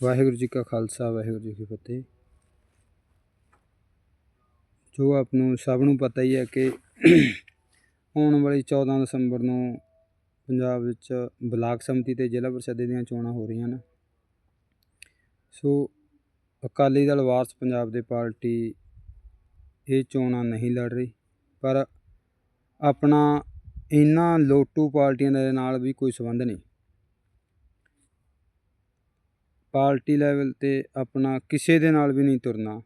ਵਾਹਿਗੁਰੂ ਜੀ ਕਾ ਖਾਲਸਾ, ਵਾਹਿਗੁਰੂ ਜੀ ਕੀ ਫਤਿਹ। ਜੋ ਆਪ ਨੂੰ ਸਭ ਨੂੰ ਪਤਾ ਹੀ ਹੈ ਕਿ ਆਉਣ ਵਾਲੀ 14 ਦਸੰਬਰ ਨੂੰ ਪੰਜਾਬ ਵਿੱਚ ਬਲਾਕ ਸਮਿਤੀ ਤੇ ਜ਼ਿਲ੍ਹਾ ਪ੍ਰੀਸ਼ਦ ਦੀਆਂ ਚੋਣਾਂ ਹੋ ਰਹੀਆਂ ਨੇ। ਸੋ ਅਕਾਲੀ ਦਲ ਵਾਰਸ ਪੰਜਾਬ ਦੇ ਪਾਰਟੀ ਇਹ ਚੋਣਾਂ ਨਹੀਂ ਲੜ ਰਹੀ, ਪਰ ਆਪਣਾ ਇਹਨਾਂ ਲੋਟੂ ਪਾਰਟੀਆਂ ਦੇ ਨਾਲ ਵੀ ਕੋਈ ਸੰਬੰਧ ਨਹੀਂ। ਪਾਰਟੀ ਲੈਵਲ ਤੇ ਆਪਣਾ ਕਿਸੇ ਦੇ ਨਾਲ ਵੀ ਨਹੀਂ ਤੁਰਨਾ।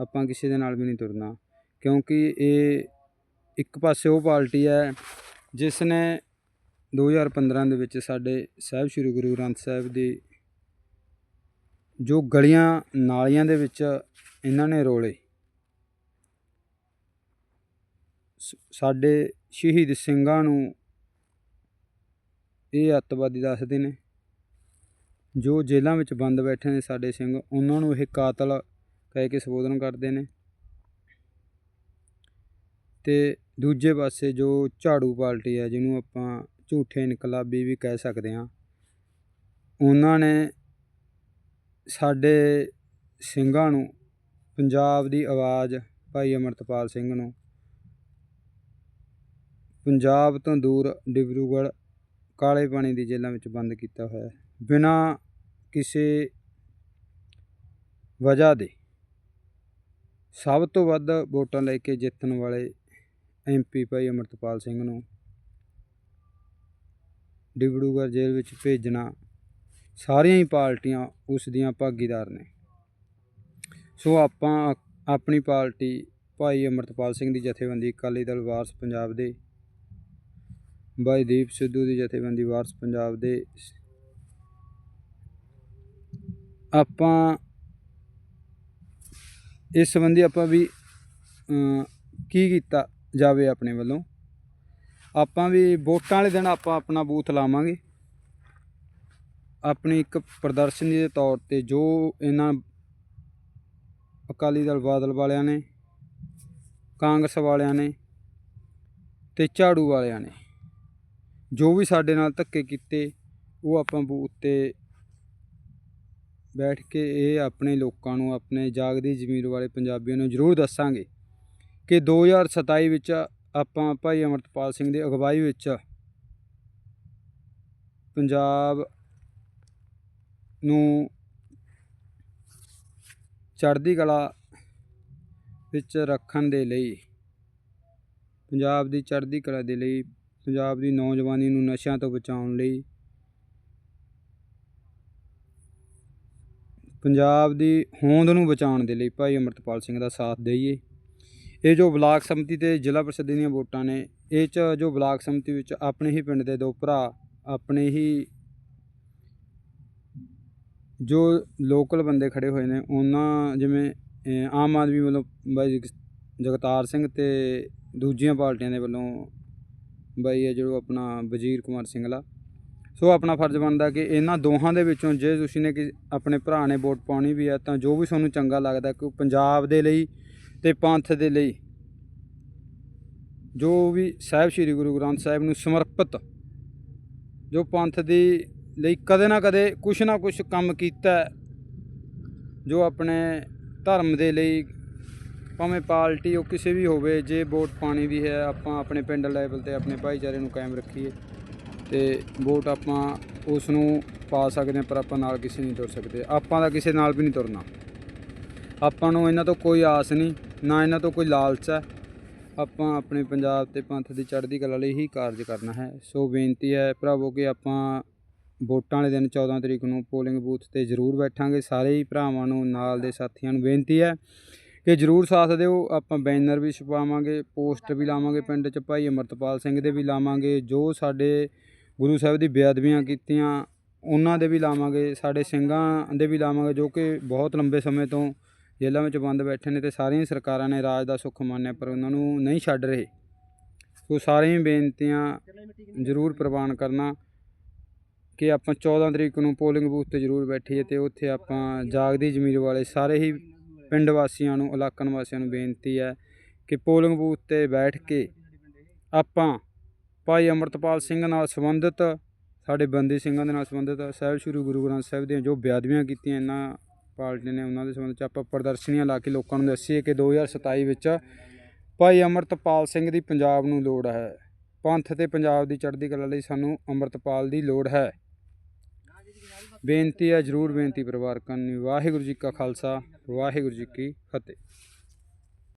ਆਪਾਂ ਕਿਸੇ ਦੇ ਨਾਲ ਵੀ ਨਹੀਂ ਤੁਰਨਾ। ਕਿਉਂਕਿ ਇਹ ਇੱਕ ਪਾਸੇ ਉਹ ਪਾਰਟੀ ਹੈ ਜਿਸ ਨੇ 2015 ਦੇ ਵਿੱਚ ਸਾਡੇ ਸਾਹਿਬ ਸ੍ਰੀ ਗੁਰੂ ਗ੍ਰੰਥ ਸਾਹਿਬ ਦੀ ਜੋ ਗਲੀਆਂ ਨਾਲੀਆਂ ਦੇ ਵਿੱਚ ਇਹਨਾਂ ਨੇ ਰੋਲੇ। ਸ- ਸਾਡੇ ਸ਼ਹੀਦ ਸਿੰਘਾਂ ਨੂੰ ਇਹ ਅੱਤਵਾਦੀ ਦੱਸਦੇ ਨੇ। ਜੋ ਜੇਲ੍ਹਾਂ ਵਿੱਚ ਬੰਦ ਬੈਠੇ ਨੇ ਸਾਡੇ ਸਿੰਘ, ਉਹਨਾਂ ਨੂੰ ਇਹ ਕਾਤਲ ਕਹਿ ਕੇ ਸੰਬੋਧਨ ਕਰਦੇ ਨੇ। ਤੇ ਦੂਜੇ ਪਾਸੇ ਜੋ ਝਾੜੂ ਪਾਰਟੀ ਹੈ, ਜਿਹਨੂੰ ਆਪਾਂ ਝੂਠੇ ਇਨਕਲਾਬੀ ਵੀ ਕਹਿ ਸਕਦੇ ਹਾਂ, ਉਹਨਾਂ ਨੇ ਸਾਡੇ ਸਿੰਘਾਂ ਨੂੰ, ਪੰਜਾਬ ਦੀ ਆਵਾਜ਼ ਭਾਈ ਅਮਰਤਪਾਲ ਸਿੰਘ ਨੂੰ, ਪੰਜਾਬ ਤੋਂ ਦੂਰ ਡਿਬਰੂਗੜ੍ਹ ਕਾਲੇ ਪਾਣੀ ਦੀ ਜੇਲ੍ਹਾਂ ਵਿੱਚ ਬੰਦ ਕੀਤਾ ਹੋਇਆ ਹੈ। ਬਿਨਾਂ ਕਿਸੇ ਵਜ੍ਹਾ ਦੇ ਸਭ ਤੋਂ ਵੱਧ ਵੋਟਾਂ ਲੈ ਕੇ ਜਿੱਤਣ ਵਾਲੇ ਐਮਪੀ ਭਾਈ ਅਮਰਤਪਾਲ ਸਿੰਘ ਨੂੰ ਡਿਬੜੂਗੜ੍ਹ ਜੇਲ੍ਹ ਵਿੱਚ ਭੇਜਣਾ, ਸਾਰੀਆਂ ਹੀ ਪਾਰਟੀਆਂ ਉਸ ਦੀਆਂ ਭਾਗੀਦਾਰ ਨੇ। ਸੋ ਆਪਾਂ ਆਪਣੀ ਪਾਰਟੀ ਭਾਈ ਅਮਰਤਪਾਲ ਸਿੰਘ ਦੀ ਜਥੇਬੰਦੀ, ਅਕਾਲੀ ਦਲ ਵਾਰਸ ਪੰਜਾਬ ਦੇ, ਭਾਈ ਦੀਪ ਸਿੱਧੂ ਦੀ ਜਥੇਬੰਦੀ ਵਾਰਸ ਪੰਜਾਬ ਦੇ ਆਪਾਂ ਇਸ ਸੰਬੰਧੀ ਆਪਾਂ ਵੀ ਕੀ ਕੀਤਾ ਜਾਵੇ ਆਪਣੇ ਵੱਲੋਂ? ਆਪਾਂ ਵੀ ਵੋਟਾਂ ਵਾਲੇ ਦਿਨ ਆਪਾਂ ਆਪਣਾ ਬੂਥ ਲਾਵਾਂਗੇ। ਆਪਣੀ ਇੱਕ ਪ੍ਰਦਰਸ਼ਨੀ ਦੇ ਤੌਰ ਤੇ ਜੋ ਇਹਨਾਂ ਅਕਾਲੀ ਦਲ ਬਾਦਲ ਵਾਲਿਆਂ ਨੇ, ਕਾਂਗਰਸ ਵਾਲਿਆਂ ਨੇ ਤੇ ਝਾੜੂ ਵਾਲਿਆਂ ਨੇ ਜੋ ਵੀ ਸਾਡੇ ਨਾਲ ਧੱਕੇ ਕੀਤੇ, ਉਹ ਆਪਾਂ ਬੂਥ ਤੇ ਬੈਠ ਕੇ ਇਹ ਆਪਣੇ ਲੋਕਾਂ ਨੂੰ, ਆਪਣੇ ਜਾਗਦੀ ਜ਼ਮੀਰ ਵਾਲੇ ਪੰਜਾਬੀਆਂ ਨੂੰ ਜ਼ਰੂਰ ਦੱਸਾਂਗੇ ਕਿ 2027 ਵਿੱਚ ਆਪਾਂ ਭਾਈ ਅਮਰਤਪਾਲ ਸਿੰਘ ਦੀ ਅਗਵਾਈ ਵਿੱਚ ਪੰਜਾਬ ਨੂੰ ਚੜ੍ਹਦੀ ਕਲਾ ਵਿੱਚ ਰੱਖਣ ਦੇ ਲਈ, ਪੰਜਾਬ ਦੀ ਚੜ੍ਹਦੀ ਕਲਾ ਦੇ ਲਈ, ਪੰਜਾਬ ਦੀ ਨੌਜਵਾਨੀ ਨੂੰ ਨਸ਼ਿਆਂ ਤੋਂ ਬਚਾਉਣ ਲਈ ਪੰਜਾਬ ਦੀ ਹੋਂਦ ਨੂੰ ਬਚਾਉਣ ਦੇ ਲਈ ਭਾਈ ਅਮਰਤਪਾਲ ਸਿੰਘ ਦਾ ਸਾਥ ਦੇਈਏ। ਇਹ ਜੋ ਬਲਾਕ ਸੰਮਤੀ ਤੇ ਜ਼ਿਲ੍ਹਾ ਪ੍ਰੀਸ਼ਦ ਦੀਆਂ ਵੋਟਾਂ ਨੇ, ਇਹ ਚ ਜੋ ਬਲਾਕ ਸਮਿਤੀ ਵਿੱਚ ਆਪਣੇ ਹੀ ਪਿੰਡ ਦੇ ਦੋ ਭਰਾ, ਆਪਣੇ ਹੀ ਜੋ ਲੋਕਲ ਬੰਦੇ ਖੜੇ ਹੋਏ ਨੇ, ਉਹਨਾਂ ਜਿਵੇਂ ਆਮ ਆਦਮੀ ਵੱਲੋਂ ਬਾਈ ਜਗ- ਜਗਤਾਰ ਸਿੰਘ ਤੇ ਦੂਜੀਆਂ ਪਾਰਟੀਆਂ ਦੇ ਵੱਲੋਂ ਬਾਈ ਹੈ ਜੋ ਆਪਣਾ ਵਜ਼ੀਰ ਕੁਮਾਰ ਸਿੰਘਲਾ ਸੋ ਆਪਣਾ ਫਰਜ਼ ਬਣਦਾ ਕਿ ਇਹਨਾਂ ਦੋਹਾਂ ਦੇ ਵਿੱਚੋਂ ਜੇ ਤੁਸੀਂ ਨੇ ਕਿ ਆਪਣੇ ਭਰਾ ਨੇ ਵੋਟ ਪਾਉਣੀ ਵੀ ਹੈ, ਤਾਂ ਜੋ ਵੀ ਤੁਹਾਨੂੰ ਚੰਗਾ ਲੱਗਦਾ ਕਿ ਉਹ ਪੰਜਾਬ ਦੇ ਲਈ ਤੇ ਪੰਥ ਦੇ ਲਈ ਜੋ ਵੀ ਸਾਹਿਬ ਸ੍ਰੀ ਗੁਰੂ ਗ੍ਰੰਥ ਸਾਹਿਬ ਨੂੰ ਸਮਰਪਿਤ, ਜੋ ਪੰਥ ਦੀ ਲਈ ਕਦੇ ਨਾ ਕਦੇ ਕੁਛ ਨਾ ਕੁਛ ਕੰਮ ਕੀਤਾ ਜੋ ਆਪਣੇ ਧਰਮ ਦੇ ਲਈ ਭਾਵੇਂ ਪਾਰਟੀ ਉਹ ਕਿਸੇ ਵੀ ਹੋਵੇ, ਜੇ ਵੋਟ ਪਾਣੀ ਵੀ ਹੈ, ਆਪਾਂ ਆਪਣੇ ਪਿੰਡ ਲੈਵਲ ਤੇ ਆਪਣੇ ਭਾਈਚਾਰੇ ਨੂੰ ਕਾਇਮ ਰੱਖੀਏ। ਤੇ ਵੋਟ ਆਪਾਂ ਉਸ ਨੂੰ ਪਾ ਸਕਦੇ ਹਾਂ, ਪਰ ਆਪਾਂ ਨਾਲ ਕਿਸੇ ਨਹੀਂ ਤੁਰ ਸਕਦੇ। ਆਪਾਂ ਦਾ ਕਿਸੇ ਨਾਲ ਵੀ ਨਹੀਂ ਤੁਰਨਾ। ਆਪਾਂ ਨੂੰ ਇਹਨਾਂ ਤੋਂ ਕੋਈ ਆਸ ਨਹੀਂ, ਨਾ ਇਹਨਾਂ ਤੋਂ ਕੋਈ ਲਾਲਚ ਹੈ। ਆਪਾਂ ਆਪਣੇ ਪੰਜਾਬ ਤੇ ਪੰਥ ਦੀ ਚੜ੍ਹਦੀ ਕਲਾ ਲਈ ਹੀ ਕਾਰਜ ਕਰਨਾ ਹੈ। ਸੋ ਬੇਨਤੀ ਹੈ ਭਰਾਵੋ ਕਿ ਆਪਾਂ ਵੋਟਾਂ ਵਾਲੇ ਦਿਨ 14 ਤਰੀਕ ਨੂੰ ਪੋਲਿੰਗ ਬੂਥ ਤੇ ਜ਼ਰੂਰ ਬੈਠਾਂਗੇ। ਸਾਰੇ ਹੀ ਭਰਾਵਾਂ ਨੂੰ, ਨਾਲ ਦੇ ਸਾਥੀਆਂ ਨੂੰ ਬੇਨਤੀ ਹੈ ਕਿ ਜ਼ਰੂਰ ਸਾਥ ਦਿਓ। ਆਪਾਂ ਬੈਨਰ ਵੀ ਛਪਾਵਾਂਗੇ, ਪੋਸਟ ਵੀ ਲਾਵਾਂਗੇ ਪਿੰਡ 'ਚ। ਭਾਈ ਅਮਰਤਪਾਲ ਸਿੰਘ ਦੇ ਵੀ ਲਾਵਾਂਗੇ। ਜੋ ਸਾਡੇ ਗੁਰੂ ਸਾਹਿਬ ਦੀ ਬੇਅਦਬੀਆਂ ਕੀਤੀਆਂ, ਉਹਨਾਂ ਦੇ ਵੀ ਲਾਵਾਂਗੇ, ਸਾਡੇ ਸਿੰਘਾਂ ਦੇ ਵੀ ਲਾਵਾਂਗੇ, ਜੋ ਕਿ ਬਹੁਤ ਲੰਬੇ ਸਮੇਂ ਤੋਂ ਜੇਲ੍ਹਾਂ ਵਿੱਚ ਬੰਦ ਬੈਠੇ ਨੇ ਤੇ ਸਾਰੀਆਂ ਹੀ ਸਰਕਾਰਾਂ ਨੇ ਰਾਜ ਦਾ ਸੁੱਖ ਮੰਨਿਆ, ਪਰ ਉਹਨਾਂ ਨੂੰ ਨਹੀਂ ਛੱਡ ਰਹੇ। ਸੋ ਸਾਰੀਆਂ ਹੀ ਬੇਨਤੀਆਂ ਜ਼ਰੂਰ ਪ੍ਰਵਾਨ ਕਰਨਾ ਕਿ ਆਪਾਂ 14 ਤਰੀਕ ਨੂੰ ਪੋਲਿੰਗ ਬੂਥ ਤੇ ਜ਼ਰੂਰ ਬੈਠੀਏ ਤੇ ਉੱਥੇ ਆਪਾਂ ਜਾਗਦੀ ਜ਼ਮੀਰ ਵਾਲੇ ਸਾਰੇ ਹੀ ਪਿੰਡ ਵਾਸੀਆਂ ਨੂੰ ਇਲਾਕਨ ਵਾਸੀਆਂ ਨੂੰ ਬੇਨਤੀ ਹੈ ਕਿ ਪੋਲਿੰਗ ਬੂਥ ਤੇ ਬੈਠ ਕੇ ਆਪਾਂ ਭਾਈ ਅਮਰਤਪਾਲ ਸਿੰਘ ਨਾਲ ਸੰਬੰਧਿਤ, ਸਾਡੇ ਬੰਦੀ ਸਿੰਘਾਂ ਦੇ ਨਾਲ ਸੰਬੰਧਿਤ ਸਾਹਿਬ ਸ੍ਰੀ ਗੁਰੂ ਗ੍ਰੰਥ ਸਾਹਿਬ ਦੀਆਂ ਜੋ ਬੇਅਦਬੀਆਂ ਕੀਤੀਆਂ ਇਹਨਾਂ ਪਾਰਟੀ ਨੇ, ਉਹਨਾਂ ਦੇ ਸੰਬੰਧ 'ਚ ਆਪਾਂ ਪ੍ਰਦਰਸ਼ਨੀਆਂ ਲਾ ਕੇ ਲੋਕਾਂ ਨੂੰ ਦੱਸੀਏ ਕਿ 2027 ਵਿੱਚ ਭਾਈ ਅਮਰਤਪਾਲ ਸਿੰਘ ਦੀ ਪੰਜਾਬ ਨੂੰ ਲੋੜ ਹੈ। ਪੰਥ ਤੇ ਪੰਜਾਬ ਦੀ ਚੜ੍ਹਦੀ ਕਲਾ ਲਈ ਸਾਨੂੰ ਅਮਰਤਪਾਲ ਦੀ ਲੋੜ ਹੈ। ਬੇਨਤੀ ਹੈ, ਜਰੂਰ ਬੇਨਤੀ ਪਰਿਵਾਰਕਾਂ ਨੂੰ, ਵਾਹਿਗੁਰੂ ਜੀ ਕਾ ਖਾਲਸਾ, ਵਾਹਿਗੁਰੂ ਜੀ ਕੀ ਫਤਿਹ।